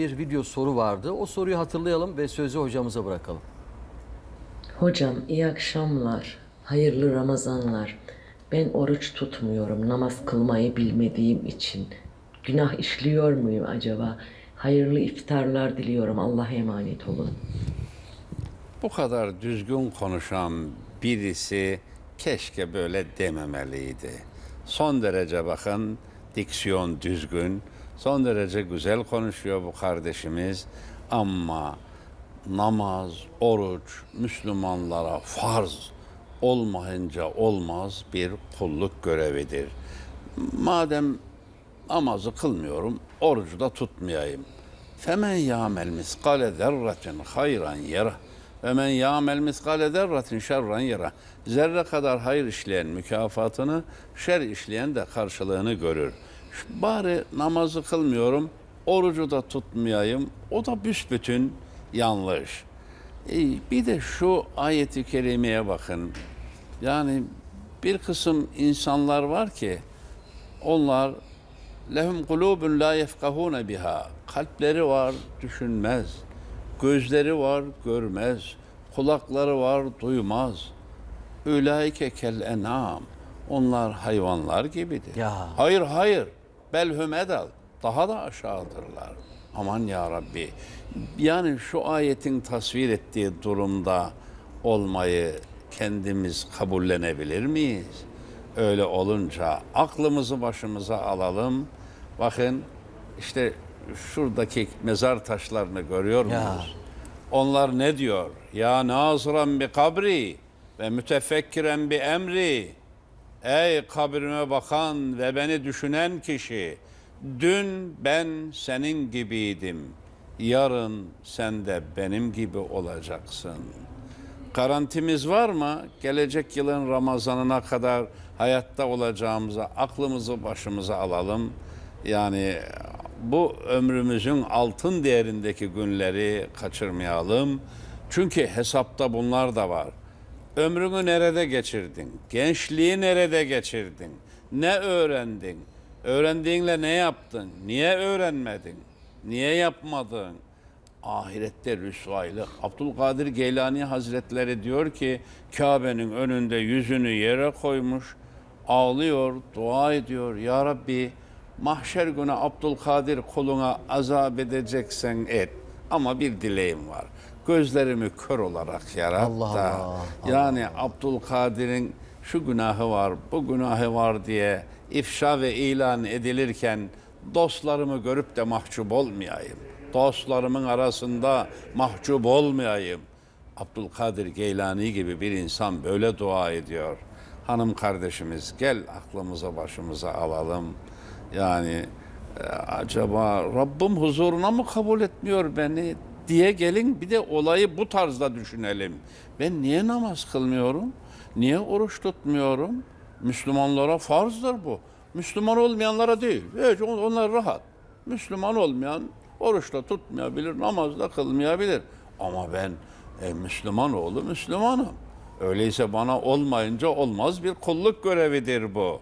bir video soru vardı. O soruyu hatırlayalım ve sözü hocamıza bırakalım. Hocam iyi akşamlar. Hayırlı Ramazanlar. Ben oruç tutmuyorum namaz kılmayı bilmediğim için. Günah işliyor muyum acaba? Hayırlı iftarlar diliyorum. Allah'a emanet olun. Bu kadar düzgün konuşan birisi keşke böyle dememeliydi. Son derece bakın diksiyon düzgün, son derece güzel konuşuyor bu kardeşimiz ama namaz, oruç Müslümanlara farz olmayınca olmaz bir kulluk görevidir. Madem namazı kılmıyorum, orucu da tutmayayım. Femen ya'mel miskale zerratin hayran yara ve ya'mel miskale zerratin şerran yara. Zerre kadar hayır işleyen mükafatını, şer işleyen de karşılığını görür. Bari namazı kılmıyorum, orucu da tutmayayım. O da büsbütün yanlış. E, bir de şu ayeti kerimeye bakın. Yani bir kısım insanlar var ki onlar lehum kulubun la yefkahune biha. Kalpleri var, düşünmez. Gözleri var, görmez. Kulakları var, duymaz. Ülaike kel enam. Onlar hayvanlar gibidir. Ya. Hayır hayır. Belhum edal. Daha da aşağıdırlar. Aman ya Rabbi. Yani şu ayetin tasvir ettiği durumda olmayı kendimiz kabullenebilir miyiz? Öyle olunca aklımızı başımıza alalım. Bakın işte şuradaki mezar taşlarını görüyor Ya. musunuz? Onlar ne diyor? Ya nazıran bi kabri ve mütefekkiren bi emri. Ey kabrime bakan ve beni düşünen kişi, dün ben senin gibiydim, yarın sen de benim gibi olacaksın. Garantimiz var mı? Gelecek yılın Ramazanına kadar hayatta olacağımıza aklımızı başımıza alalım. Yani bu ömrümüzün altın değerindeki günleri kaçırmayalım. Çünkü hesapta bunlar da var. Ömrünü nerede geçirdin? Gençliği nerede geçirdin? Ne öğrendin? Öğrendiğinle ne yaptın? Niye öğrenmedin? Niye yapmadın? Ahirette rüsvaylık. Abdülkadir Geylani Hazretleri diyor ki Kabe'nin önünde yüzünü yere koymuş, ağlıyor, dua ediyor. Ya Rabbi mahşer günü Abdülkadir kuluna azap edeceksen et. Ama bir dileğim var. Gözlerimi kör olarak yarat Allah. Allah, Yani Abdülkadir'in şu günahı var, bu günahı var diye ifşa ve ilan edilirken dostlarımı görüp de mahcup olmayayım. Dostlarımın arasında mahcup olmayayım. Abdülkadir Geylani gibi bir insan böyle dua ediyor. Hanım kardeşimiz gel aklımıza başımıza alalım. Yani e, acaba Rabbim huzuruna mı kabul etmiyor beni diye gelin bir de olayı bu tarzda düşünelim. Ben niye namaz kılmıyorum? Niye oruç tutmuyorum? Müslümanlara farzdır bu. Müslüman olmayanlara değil. Evet, on- onlar rahat. Müslüman olmayan oruç da tutmayabilir, namaz da kılmayabilir. Ama ben e, Müslüman oğlu Müslümanım. Öyleyse bana olmayınca olmaz bir kulluk görevidir bu.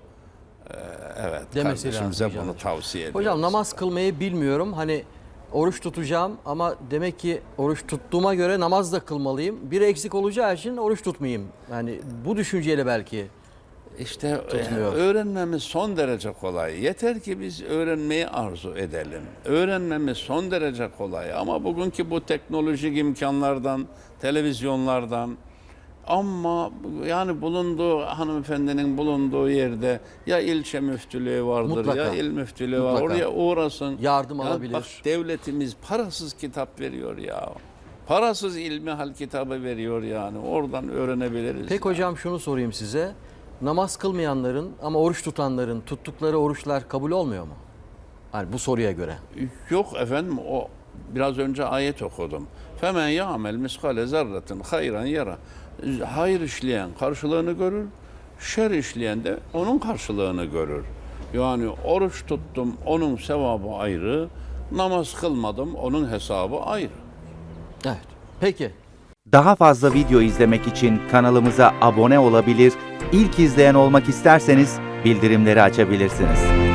Ee, evet, Demesi kardeşimize bunu tavsiye ediyoruz. Hocam namaz kılmayı bilmiyorum. Hani oruç tutacağım ama demek ki oruç tuttuğuma göre namaz da kılmalıyım. Bir eksik olacağı için oruç tutmayayım. Yani bu düşünceyle belki. İşte e, Tutmuyor. öğrenmemiz son derece kolay. Yeter ki biz öğrenmeyi arzu edelim. Öğrenmemiz son derece kolay. Ama bugünkü bu teknolojik imkanlardan, televizyonlardan ama yani bulunduğu hanımefendinin bulunduğu yerde ya ilçe müftülüğü vardır Mutlaka. ya il müftülüğü var. Mutlaka. Oraya uğrasın. Yardım Yani alabilir. Bak devletimiz parasız kitap veriyor ya. Parasız ilmi hal kitabı veriyor yani. Oradan öğrenebiliriz. Peki ya. hocam şunu sorayım size. Namaz kılmayanların ama oruç tutanların tuttukları oruçlar kabul olmuyor mu? Yani bu soruya göre. Yok efendim o biraz önce ayet okudum. Femen ya'mel miskale zerretin hayran yara. Hayır işleyen karşılığını görür. Şer işleyen de onun karşılığını görür. Yani oruç tuttum onun sevabı ayrı. Namaz kılmadım onun hesabı ayrı. Evet. Peki. Daha fazla video izlemek için kanalımıza abone olabilir, ilk izleyen olmak isterseniz bildirimleri açabilirsiniz.